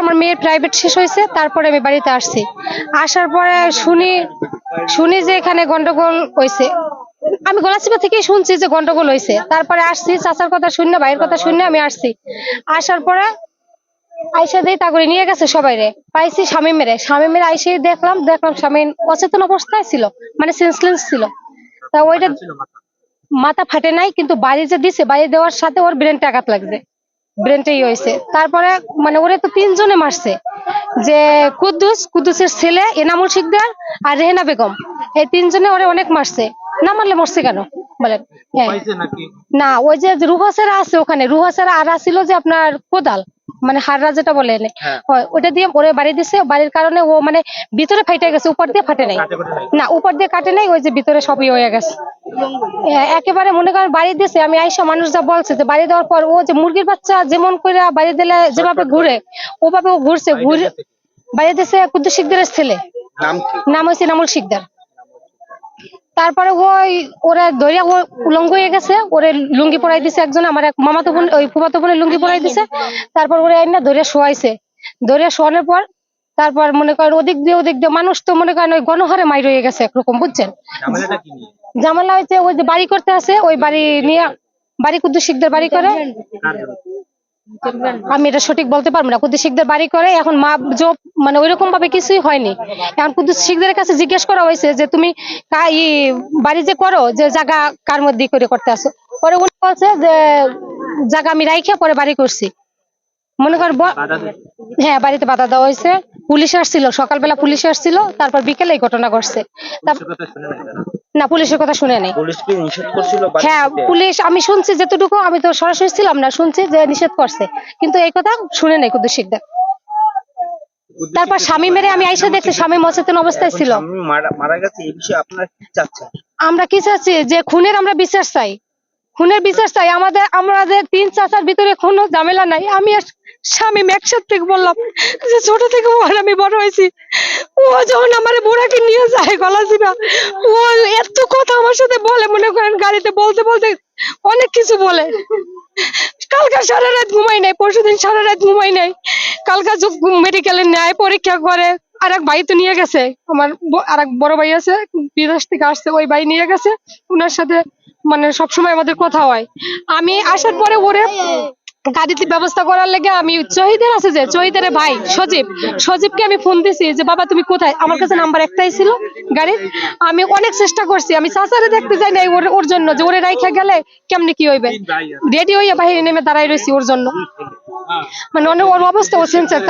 আমার মেয়ের প্রাইভেট শেষ হয়েছে তারপরে আমি বাড়িতে আসছি। আসার পরে শুনি শুনি যে এখানে গন্ডগোল হয়েছে। আমি গলাচিপা থেকেই শুনছি যে গন্ডগোল হয়েছে। তারপরে আসছি চাচার কথা শুনে ভাইয়ের কথা শুনে আমি আসছি। আসার পরে আইসা দিয়ে তা করে নিয়ে গেছে সবাই রে পাইছি স্বামী মেরে। স্বামী মেরে আইসে দেখলাম দেখলাম স্বামী অচেতন অবস্থায় ছিল মানে সেন্সলেন্স ছিল। তা ওইটা মাথা ফাটে নাই কিন্তু বাড়ি যে দিছে বাড়ি দেওয়ার সাথে ওর ব্রেনটা আঘাত লাগছে। ব্রেনটাই হয়েছে তারপরে মানে ওরে তো তিনজনে মারছে। যে কুদ্দুস কুদ্দুসের ছেলে এনামুল শিকদার আর রেহেনা বেগম। এই তিনজনে ওরে অনেক মারছে। না মারলে মরছে কেন? বলেন। হ্যাঁ। না ওই যে রুহাসারা আছে ওখানে। রুহাসারা আর ছিল যে আপনার কোদাল মানে হাররা যেটা বলে এনে। হ্যাঁ। ওটা দিয়ে ওরে বাড়ি দিছে। বাড়ির কারণে ও মানে ভিতরে ফাইটে গেছে উপর দিয়ে ফাটে নাই। না উপর দিয়ে কাটে নাই ওই যে ভিতরে সবই হয়ে গেছে। একেবারে মনে করেন বাড়ি দিছে আমি আইসা মানুষ যা বলছে যে বাড়ি দেওয়ার পর ও যে মুরগির বাচ্চা যেমন করে বাড়ি দিলে যেভাবে ঘুরে ওভাবে ও ঘুরছে ঘুরে বাড়ি দিছে কুদ্দুস শিকদারের ছেলে। নাম হয়েছে নামুল শিকদার। তারপরে ওই ওরা দরিয়া ও উলঙ্গ হয়ে গেছে ওরে লুঙ্গি পরাই দিছে একজন আমার এক মামাতো বোন ওই ফুফাতো বোনের লুঙ্গি পরাই দিছে। তারপর ওরে না দরিয়া শোয়াইছে। দরিয়া শোয়ানোর পর তারপর মনে করেন ওদিক দিয়ে ওদিক দিয়ে মানুষ তো মনে করেন ওই গণহারে মাই রয়ে গেছে একরকম বুঝছেন? জামালা হয়েছে ওই যে বাড়ি করতে আছে ওই বাড়ি নিয়ে বাড়ি কুদ্দুস শিকদার বাড়ি করে। আমি এটা সঠিক বলতে পারব না কুদ্দুস শিকদার বাড়ি করে। এখন মা জব মানে ওইরকম ভাবে কিছুই হয়নি। এখন কুদ্দুস শিকদারের কাছে জিজ্ঞেস করা হয়েছে যে তুমি বাড়ি যে করো যে জায়গা কার মধ্যে করে করতে আসো? পরে উনি বলছে যে জায়গা আমি রাইখে পরে বাড়ি করছি। মনে কর? হ্যাঁ বাড়িতে বাধা দেওয়া হয়েছে। পুলিশ আসছিল সকালবেলা পুলিশ আসছিল তারপর বিকেলে এই ঘটনা ঘটছে? না পুলিশের কথা শুনে নেই। হ্যাঁ পুলিশ আমি শুনছি যেটুকু আমি তো সরাসরি ছিলাম না শুনছি যে নিষেধ করছে। কিন্তু এই কথা শুনে নেই কুদ্দুস শিকদার। তারপর স্বামী মেরে আমি আইসা দেখছি স্বামী মচেতন অবস্থায় ছিল। মারা মারা গেছে এই বিষয়ে আপনারা কি চাচ্ছেন? আমরা কি চাচ্ছি? যে খুনের আমরা বিচার চাই। খুনের বিচার চাই আমাদের আমাদের তিন চাচার ভিতরে কোনো ঝামেলা নাই। আমি স্বামী একসাথে থেকে বললাম যে ছোট থেকে ও আমি বড় হয়েছি। ও যখন আমার বুড়াকে নিয়ে যায়, গলা চিপা ও এত কথা আমার সাথে বলে, মনে করেন গাড়িতে বলতে বলতে অনেক কিছু বলে। কালকে সারা রাত ঘুমাই নাই, পরশু দিন সারা রাত ঘুমাই নাই। কালকে মেডিকেলে নেয় পরীক্ষা করে আর এক ভাই তো নিয়ে গেছে। আমার আর এক বড় ভাই আছে, বিদেশ থেকে আসছে, ওই ভাই নিয়ে গেছে। ওনার সাথে মানে সবসময় আমাদের কথা হয়। আমি আসার পরে ওরে গাড়িতে ব্যবস্থা করার লেগে আমি শহীদের আছে যে শহীদের ভাই, সজীব। সজীবকে আমি ফোন দিছি যে, বাবা, তুমি কোথায়? আমার কাছে নাম্বার একটাই ছিল গাড়ির। আমি অনেক চেষ্টা করছি, আমি চাচারে দেখতে যাই নাই ওর ওর জন্য যে, ওরে রাইখা গেলে কেমনে কি হইবে? রেডি হইয়া বাহিরে নেমে দাঁড়াই রয়েছি ওর জন্য। মানে অনেক, ওর অবস্থা ও সেন্সার